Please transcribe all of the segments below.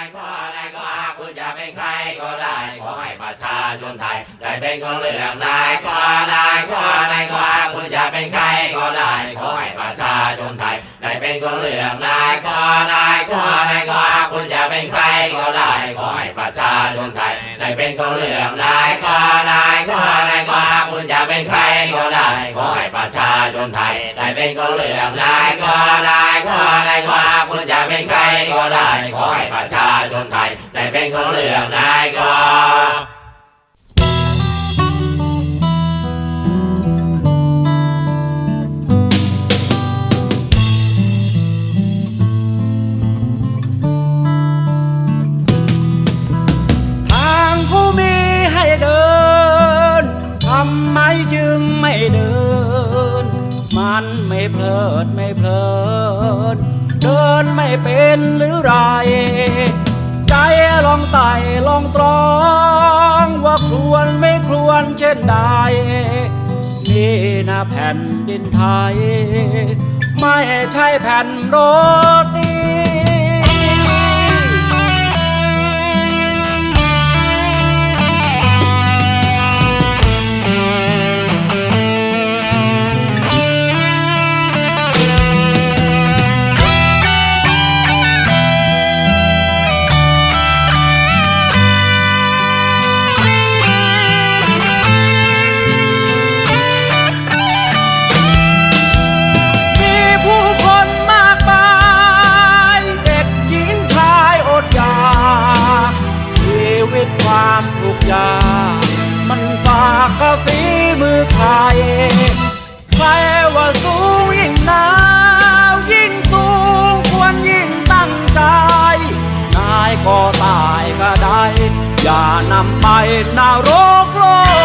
ายก็ได้ก็คุณจะเป็นใครก็ได้ขอให้ประชาชนไทยได้เป็นคนเลือกนายก็ได้ก็ได้ก็คุณจะเป็นใครก็ได้ขอให้ประชาชนไทยได้เป็นคนเลือกนายก็ได้ก็ได้ก็คุณจะเป็นใครก็ได้ขอให้ประชาชนไทยได้เป็นคนเลือกนายก็ได้ก็ได้ก็คุณจะเป็นใครก็ได้ขอให้ประชาชนไทยได้เป็นคนเลือกนายก็ได้ก็ได้ก็คุณจะเป็นใครก็ได้ขอให้ประชา ชนไทยได้เป็นคนเลือกนายก็ทางผู้มีให้เดินทำไมจึงไม่เดิน มันไม่เพลิดไม่เพลิน เดินไม่เป็นหรือไร ใจลองไต่ลองตรอง ว่าควรไม่ควรเช่นใดนี่นะแผ่นดินไทย ไม่ใช่แผ่นโรตีำไปนรกโลก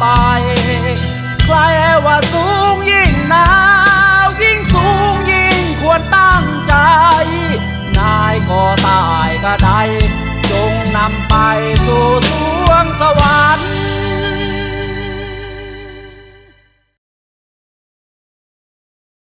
ไป ใครว่าสูงยิ่งหนาวยิ่งสูงยิ่งควรตั้งใจ นายก็ตายก็ได้ จงนำไปสู่สวงสวรรค์